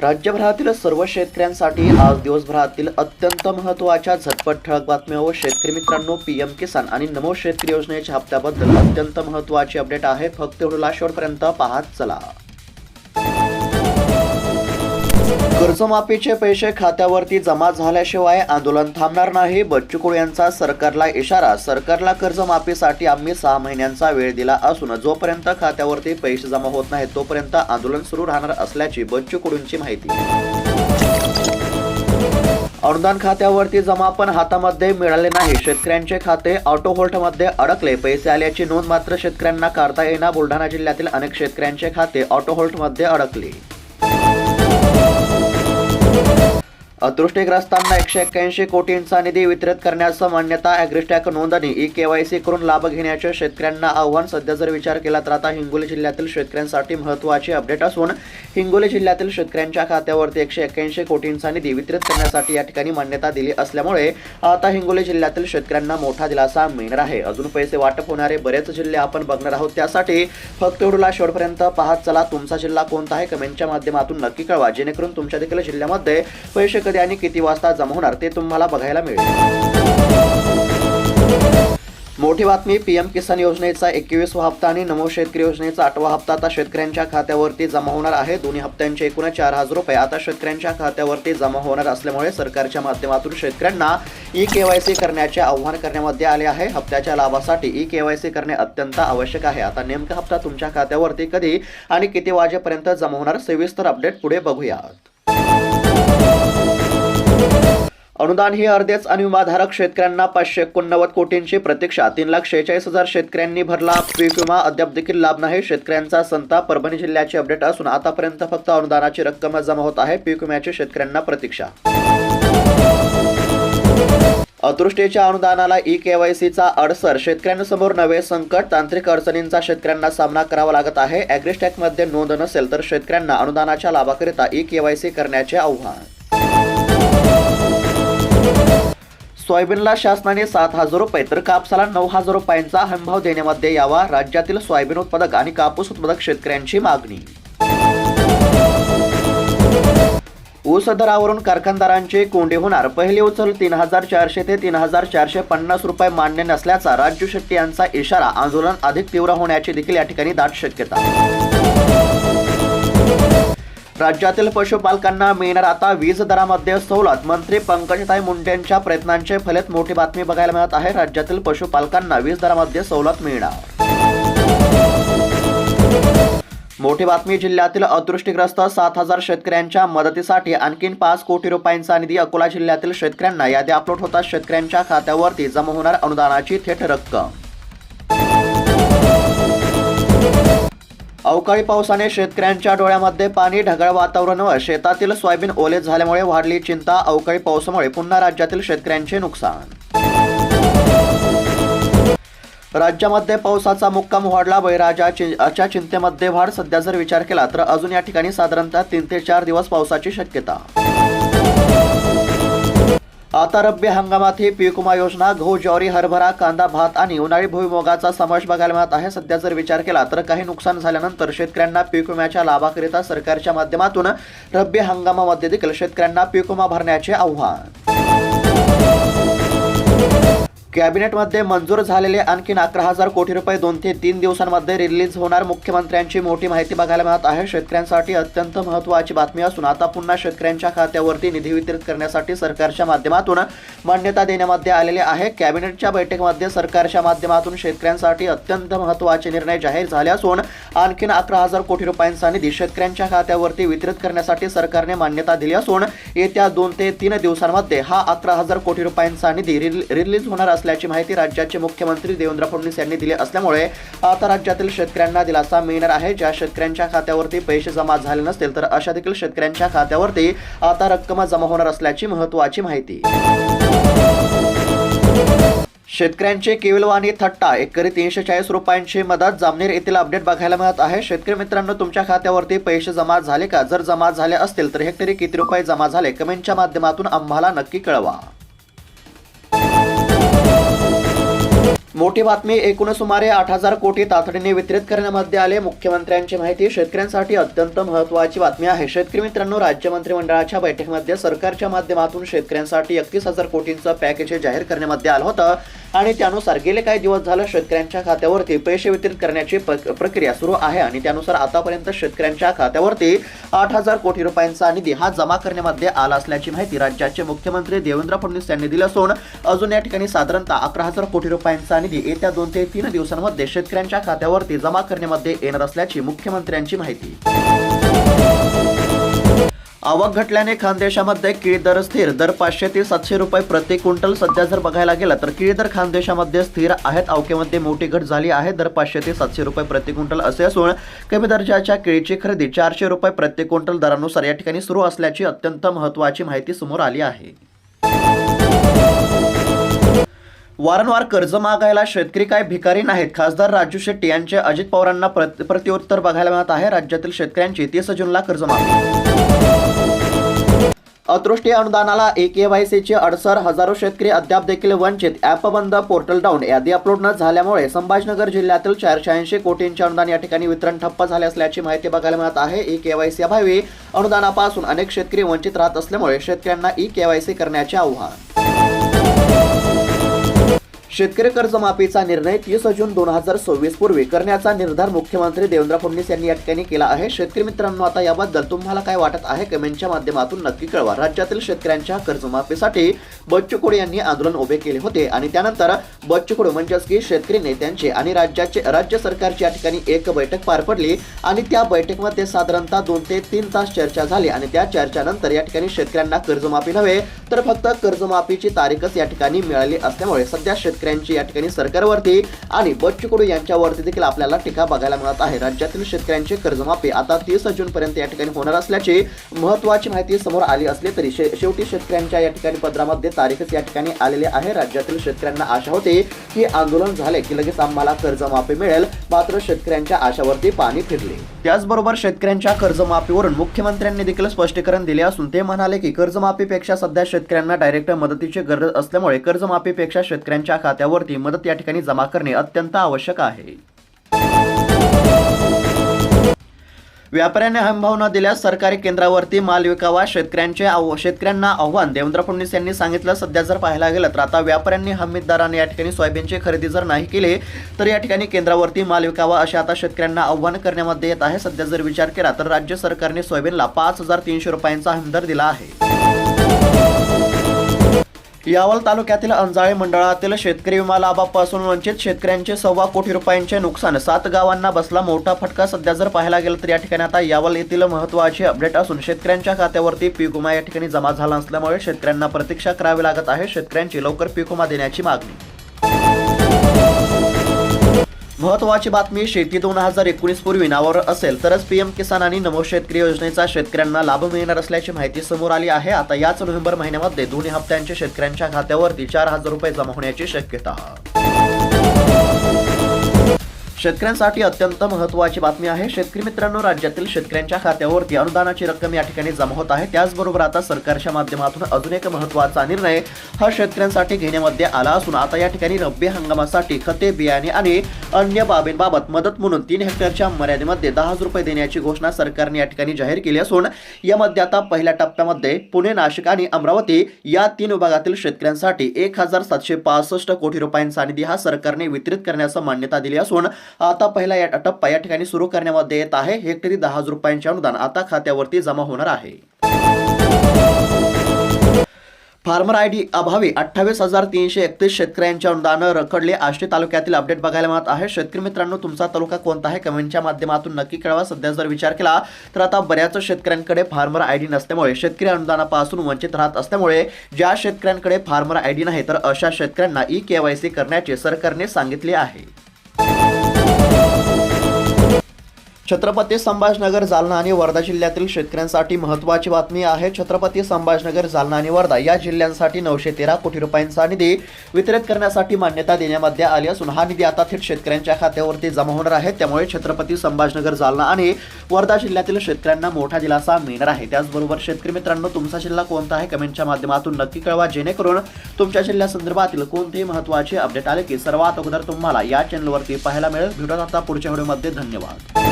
राज्यभरातील सर्व शेतकऱ्यांसाठी आज दिवसभरातील अत्यंत महत्त्वाच्या झटपट ठळक बातम्या व शेतकरी मित्रांनो पी एम किसान आणि नमो शेतकरी योजनेच्या हप्त्याबद्दल अत्यंत महत्त्वाचे अपडेट आहे. फक्त एवढं शेवटपर्यंत पाहत चला. कर्जमाफीचे पैसे खात्यावरती जमा झाल्याशिवाय आंदोलन थांबणार नाही. बच्चू कडू यांचा सरकारला इशारा. सरकारला कर्जमाफीसाठी आम्ही सहा महिन्यांचा वेळ दिला असून जोपर्यंत खात्यावरती पैसे जमा होत नाहीत तोपर्यंत आंदोलन सुरू राहणार असल्याची बच्चू कडूंची माहिती. अनुदान खात्यावरती जमा पण हातामध्ये मिळाले नाही. शेतकऱ्यांचे खाते ऑटो होल्टमध्ये अडकले. पैसे आल्याची नोंद मात्र शेतकऱ्यांना काढता येईना. बुलढाणा जिल्ह्यातील अनेक शेतकऱ्यांचे खाते ऑटो होल्टमध्ये अडकले. अतृष्टीग्रस्तांना एकशे एक्क्याऐंशी कोटींचा निधी वितरित करण्यास मान्यता ॲग्रिस्टॅक नोंदणी ई केवायसी करून लाभ घेण्याचे शेतकऱ्यांना आव्हान सध्या जर विचार केला तर आता हिंगोली जिल्ह्यातील शेतकऱ्यांसाठी महत्त्वाची अपडेट असून हिंगोली जिल्ह्यातील शेतकऱ्यांच्या खात्यावरती एकशे एक्क्याऐंशी कोटींचा निधी वितरित करण्यासाठी या ठिकाणी मान्यता दिली असल्यामुळे आता हिंगोली जिल्ह्यातील शेतकऱ्यांना मोठा दिलासा मिळणार आहे. अजून पैसे वाटप होणारे बरेच जिल्हे आपण बघणार आहोत. त्यासाठी फक्त एवढूला शेवटपर्यंत पाहत चला. तुमचा जिल्हा कोणता आहे? कमेंटच्या माध्यमातून नक्की कळवा. जेणेकरून तुमच्या देखील जिल्ह्यामध्ये पैसे कधी आणि किती वाजता जमा होणार ते तुम्हाला बघायला मिळेल. मोठी बातमी पीएम किसान योजनेचा एकवीसवा हप्ता आणि नमो शेतकरी योजनेचा आठवा हप्ता आता शेतकऱ्यांच्या खात्यावरती जमा होणार आहे. दोन्ही हप्त्यांचे एकूण चार हजार रुपये आता शेतकऱ्यांच्या खात्यावरती जमा होणार असल्यामुळे सरकारच्या माध्यमातून शेतकऱ्यांना ई केवायसी करण्याचे आव्हान करण्यामध्ये आले आहे. हप्त्याच्या लाभासाठी ई केवायसी करणे अत्यंत आवश्यक आहे. आता नेमका हप्ता तुमच्या खात्यावरती कधी आणि किती वाजेपर्यंत जमा होणार सविस्तर अपडेट पुढे बघूयात. अनुदान ही अर्धेच आणि विमाधारक शेतकऱ्यांना पाचशे एकोणनव्वद कोटींची प्रतीक्षा. तीन लाख शेहेचाळीस हजार शेतकऱ्यांनी भरला पीक विमा. अद्याप देखील लाभ नाही. शेतकऱ्यांचा संताप परभणी जिल्ह्याची अपडेट असून आतापर्यंत फक्त अनुदानाची रक्कम जमा होत आहे. पीक विम्याची शेतकऱ्यांना प्रतीक्षा. अतृष्टीच्या अनुदानाला ई केवायसीचा अडसर. शेतकऱ्यांसमोर नवे संकट. तांत्रिक अडचणींचा शेतकऱ्यांना सामना करावा लागत आहे. ॲग्रिस्टॅकमध्ये नोंद नसेल तर शेतकऱ्यांना अनुदानाच्या लाभाकरिता ई केवायसी करण्याचे आव्हान. सोयाबीनला शासनाने सात हजार रुपये तर कापसाला नऊ हजार रुपयांचा हमीभाव देण्यामध्ये यावा राज्यातील सोयाबीन उत्पादक आणि कापूस उत्पादक शेतकऱ्यांची मागणी. ऊस दरावरून कारखानदारांचे कोंडी होणार. पहिले उचल तीन हजार चारशे ते तीन हजार चारशे पन्नास रुपये मान्य नसल्याचा राजू शेट्टी यांचा इशारा. आंदोलन अधिक तीव्र होण्याची देखील या ठिकाणी दाट शक्यता. राज्यातील पशुपालकांना मिळणार आता वीज दरामध्ये सवलत. मंत्री पंकजताई मुंडेंच्या प्रयत्नांचे फलित मोठी बातमी बघायला मिळत आहे. राज्यातील पशुपालकांना वीज दरामध्ये सवलत मिळणार. मोठी बातमी जिल्ह्यातील अदृष्टीग्रस्त सात हजार शेतकऱ्यांच्या मदतीसाठी आणखीन पाच कोटी रुपयांचा निधी अकोला जिल्ह्यातील शेतकऱ्यांना यादी अपलोड होता शेतकऱ्यांच्या खात्यावरती जमा होणार अनुदानाची थेट रक्कम. अवकाळी पावसाने शेतकऱ्यांच्या डोळ्यामध्ये पाणी ढगाळ वातावरण व शेतातील सोयाबीन ओले झाल्यामुळे वाढली चिंता. अवकाळी पावसामुळे पुन्हा राज्यातील शेतकऱ्यांचे नुकसान. राज्यामध्ये पावसाचा मुक्काम वाढला. बळीराजाच्या चिंतेमध्ये वाढ सध्या जर विचार केला तर अजून या ठिकाणी साधारणतः तीन ते चार दिवस पावसाची शक्यता. आता रब्बी हंगामात ही पीक विमा योजना गहू ज्वारी हरभरा कांदा भात आणि उन्हाळी भुईमुगाचा समावेश बघायला मिळत आहे. सध्या जर विचार केला तर काही नुकसान झाल्यानंतर शेतकऱ्यांना पीक विम्याच्या लाभाकरिता सरकारच्या माध्यमातून रब्बी हंगामामध्ये देखील शेतकऱ्यांना पीक विमा भरण्याचे आव्हान. कॅबिनेटमध्ये मंजूर झालेले आणखीन अकरा हजार कोटी रुपये दोन ते तीन दिवसांमध्ये रिलीज होणार. मुख्यमंत्र्यांची मोठी माहिती बघायला मिळत आहे. शेतकऱ्यांसाठी अत्यंत महत्त्वाची बातमी असून आता पुन्हा शेतकऱ्यांच्या खात्यावरती निधी वितरित करण्यासाठी सरकारच्या माध्यमातून मान्यता देण्यामध्ये आलेली आहे. कॅबिनेटच्या बैठकीमध्ये सरकारच्या माध्यमातून शेतकऱ्यांसाठी अत्यंत महत्त्वाचे निर्णय जाहीर झाले असून आणखीन अकरा हजार कोटी रुपयांचा निधी शेतकऱ्यांच्या खात्यावरती वितरित करण्यासाठी सरकारने मान्यता दिली असून येत्या दोन ते तीन दिवसांमध्ये हा अकरा हजार कोटी रुपयांचा निधी रिलीज होणार असल्याची माहिती राज्याचे मुख्यमंत्री देवेंद्र फडणवीस यांनी दिली असल्यामुळे आता राज्यातील शेतकऱ्यांना दिलासा मिळणार आहे. ज्या शेतकऱ्यांच्या खात्यावरती पैसे जमा झाले नसतील तर अशा देखील शेतकऱ्यांच्या खात्यावरती आता रक्कम जमा होणार असल्याची महत्वाची माहिती. शेतकऱ्यांचे केवलवाणी थट्टा एकरी तीनशे चाळीस रुपयांची मदत जामनेर येथील अपडेट बघायला मिळत आहे. शेतकरी मित्रांनो तुमच्या खात्यावरती पैसे जमा झाले का? जर जमा झाले असतील तर हेक्टरी किती रुपये जमा झाले? कमेंटच्या माध्यमातून आम्हाला नक्की कळवा. मोठी बातमी एकूण सुमारे आठ हजार कोटी तातडीने वितरित करण्यामध्ये आले. मुख्यमंत्र्यांची माहिती शेतकऱ्यांसाठी अत्यंत महत्त्वाची बातमी आहे. शेतकरी मित्रांनो राज्य मंत्रिमंडळाच्या बैठकीमध्ये सरकारच्या माध्यमातून शेतकऱ्यांसाठी एकतीस हजार कोटींचं पॅकेज हे जाहीर करण्यामध्ये आलं होतं. आणि त्यानुसार गेले काही दिवस झालं शेतकऱ्यांच्या खात्यावरती पैसे वितरित करण्याची प्रक्रिया सुरू आहे आणि त्यानुसार आतापर्यंत शेतकऱ्यांच्या खात्यावरती आठ हजार कोटी रुपयांचा निधी हा जमा करण्यामध्ये आला असल्याची माहिती राज्याचे मुख्यमंत्री देवेंद्र फडणवीस यांनी दिली असून अजून या ठिकाणी साधारणतः अकरा हजार कोटी रुपयांचा निधी येत्या दोन ते तीन दिवसांमध्ये शेतकऱ्यांच्या खात्यावरती जमा करण्यामध्ये येणार असल्याची मुख्यमंत्र्यांची माहिती. आवक घटल्याने खानदेशामध्ये केळी दर स्थिर. दर पाचशे ते सातशे रुपये प्रति क्विंटल सध्या जर बघायला गेला तर केळी दर खानदेशामध्ये स्थिर आहेत. अवकेमध्ये मोठी घट झाली आहे. दर पाचशे ते सातशे रुपये प्रति क्विंटल असे असून कमी दर्जाच्या केळीची खरेदी चारशे रुपये प्रति क्विंटल दरानुसार या ठिकाणी सुरू असल्याची अत्यंत महत्त्वाची माहिती समोर आली आहे. वारंवार कर्ज मागायला शेतकरी काय भिकारी नाहीत. खासदार राजू शेट्टी यांचे अजित पवारांना प्रत्युत्तर बघायला मिळत आहे. राज्यातील शेतकऱ्यांची तीस जूनला कर्जमाफी अतृष्टी अनुदानाला ए के वाय सीचे अडसर हजारो शेतकरी अद्याप देखील वंचित. ॲप बंद पोर्टल डाऊन. यादी अपलोड न झाल्यामुळे संभाजीनगर जिल्ह्यातील चारशे ऐंशी कोटींचे अनुदान या ठिकाणी वितरण ठप्प झाले असल्याची माहिती बघायला मिळत आहे. ई के वाय सी अभावी अनुदानापासून अनेक शेतकरी वंचित राहत असल्यामुळे शेतकऱ्यांना ई के वाय सी करण्याचे आव्हान. शेतकरी कर्जमाफीचा निर्णय तीस जून दोन हजार सव्वीस पूर्वी करण्याचा निर्धार मुख्यमंत्री देवेंद्र फडणवीस यांनी या ठिकाणी केला आहे. शेतकरी मित्रांनो आता याबद्दल तुम्हाला काय वाटत आहे? कमेंटच्या माध्यमातून नक्की कळवा. राज्यातील शेतकऱ्यांच्या कर्जमाफीसाठी बच्चू कडू यांनी आंदोलन उभे केले होते आणि त्यानंतर बच्चू कडू म्हणजेच की शेतकरी नेत्यांचे आणि राज्याचे राज्य सरकारची या ठिकाणी एक बैठक पार पडली आणि त्या बैठकीमध्ये साधारणतः दोन ते तीन तास चर्चा झाली आणि त्या चर्चानंतर या ठिकाणी शेतकऱ्यांना कर्जमाफी नव्हे तर फक्त कर्जमाफीची तारीखच या ठिकाणी मिळाली असल्यामुळे सध्या शेतकऱ्यांची या ठिकाणी सरकारवरती आणि बच्चू कडू यांच्यावरती देखील आपल्याला टीका बघायला मिळत आहे. राज्यातील शेतकऱ्यांचे कर्जमाफी आता तीस जून पर्यंत या ठिकाणी होणार असल्याची महत्वाची माहिती समोर आली असली तरी शे- शेवटी शेतकऱ्यांच्या या ठिकाणी पत्रामध्ये तारीखच या ठिकाणी आलेली आहे. राज्यातील शेतकऱ्यांना आशा होती की आंदोलन झाले की लगेच आम्हाला कर्जमाफी मिळेल. मात्र शेतकऱ्यांच्या आशावरती पाणी फिरले. त्याचबरोबर शेतकऱ्यांच्या कर्जमाफीवरून मुख्यमंत्र्यांनी देखील स्पष्टीकरण दिले असून ते म्हणाले की कर्जमाफीपेक्षा सध्या शेतकऱ्यांना डायरेक्ट मदतीची गरज असल्यामुळे कर्जमाफीपेक्षा शेतकऱ्यांच्या खात्यावरती मदत या ठिकाणी जमा करणे अत्यंत आवश्यक आहे. व्यापाऱ्यांनी हमीभाव न दिल्यास सरकारी केंद्रावरती माल विकावा शेतकऱ्यांचे आव शेतकऱ्यांना आव्हान देवेंद्र फडणवीस यांनी सांगितलं सध्या जर पाहायला गेलं तर आता व्यापाऱ्यांनी हमीदाराने या ठिकाणी सोयाबीनची खरेदी जर नाही केली तर या ठिकाणी केंद्रावरती माल विकावा असे आता शेतकऱ्यांना आव्हान करण्यामध्ये येत आहे. सध्या जर विचार केला तर राज्य सरकारने सोयाबीनला पाच हजार तीनशे रुपयांचा हमीदर दिला आहे. यावल तालुक्यातील अंजाळे मंडळातील शेतकरी विमा लाभापासून वंचित शेतकऱ्यांचे सव्वा कोटी रुपयांचे नुकसान. सात गावांना बसला मोठा फटका. सध्या जर पाहायला गेलं तर या ठिकाणी आता यावल येथील महत्त्वाचे अपडेट असून शेतकऱ्यांच्या खात्यावरती पीक विमा या ठिकाणी जमा झाला असल्यामुळे शेतकऱ्यांना प्रतीक्षा करावी लागत आहे. शेतकऱ्यांची लवकर पीक विमा देण्याची मागणी. महत्वाची बातमी शेती दोन हजार एकोणीस पूर्वी नावावर असेल तरच पीएम किसान आणि नमो शेतकरी योजनेचा शेतकऱ्यांना लाभ मिळणार असल्याची माहिती समोर आली आहे. आता याच नोव्हेंबर महिन्यामध्ये दोन्ही हप्त्यांचे शेतकऱ्यांच्या खात्यावरती चार हजार रुपये जमा होण्याची शक्यता. शेतकऱ्यांसाठी अत्यंत महत्त्वाची बातमी आहे. शेतकरी मित्रांनो राज्यातील शेतकऱ्यांच्या खात्यावरती अनुदानाची रक्कम या ठिकाणी जमा होत आहे. त्याचबरोबर आता सरकारच्या माध्यमातून अजून एक महत्त्वाचा निर्णय हा शेतकऱ्यांसाठी घेण्यामध्ये आला असून आता या ठिकाणी रब्बी हंगामासाठी खते बियाणे आणि अन्य बाबींबाबत मदत म्हणून तीन हेक्टरच्या मर्यादेमध्ये दहा हजार रुपये देण्याची घोषणा सरकारने या ठिकाणी जाहीर केली असून यामध्ये आता पहिल्या टप्प्यामध्ये पुणे नाशिक आणि अमरावती या तीन विभागातील शेतकऱ्यांसाठी एक हजार सातशे पासष्ट कोटी रुपयांचा निधी हा सरकारने वितरित करण्यास मान्यता दिली असून आता पहिला या टप्पा या ठिकाणी सुरू करण्यामध्ये येत आहे. हेक्टरी दहा हजार रुपयांचे अनुदान आता खात्यावरती जमा होणार आहे. फार्मर आय डी अभावी अठ्ठावीस हजार तीनशे एकतीस शेतकऱ्यांचे अनुदान रखडले. आष्टी तालुक्यातील अपडेट बघायला मिळत आहे. शेतकरी मित्रांनो तुमचा तालुका कोणता आहे? कमेंटच्या माध्यमातून नक्की कळवा. सध्या जर विचार केला तर आता बऱ्याच शेतकऱ्यांकडे फार्मर आय डी नसल्यामुळे शेतकरी अनुदानापासून वंचित राहत असल्यामुळे ज्या शेतकऱ्यांकडे फार्मर आय डी नाही तर अशा शेतकऱ्यांना ई केवायसी करण्याचे सरकारने सांगितले आहे. छत्रपती संभाजनगर जालना आणि वर्धा जिल्ह्यातील शेतकऱ्यांसाठी महत्त्वाची बातमी आहे. छत्रपती संभाजनगर जालना आणि वर्धा या जिल्ह्यांसाठी नऊशे तेरा कोटी रुपयांचा निधी वितरित करण्यासाठी मान्यता देण्यामध्ये आली असून हा निधी आता थेट शेतकऱ्यांच्या खात्यावरती जमा होणार आहे. त्यामुळे छत्रपती संभाजनगर जालना आणि वर्धा जिल्ह्यातील शेतकऱ्यांना मोठा दिलासा मिळणार आहे. त्याचबरोबर शेतकरी मित्रांनो तुमचा जिल्हा कोणता आहे? कमेंटच्या माध्यमातून नक्की कळवा. जेणेकरून तुमच्या जिल्ह्यासंदर्भातील कोणतेही महत्त्वाचे अपडेट आले की सर्वात अगोदर तुम्हाला या चॅनलवरती पाहायला मिळेल. भेटत आता पुढच्या व्हिडिओमध्ये. धन्यवाद.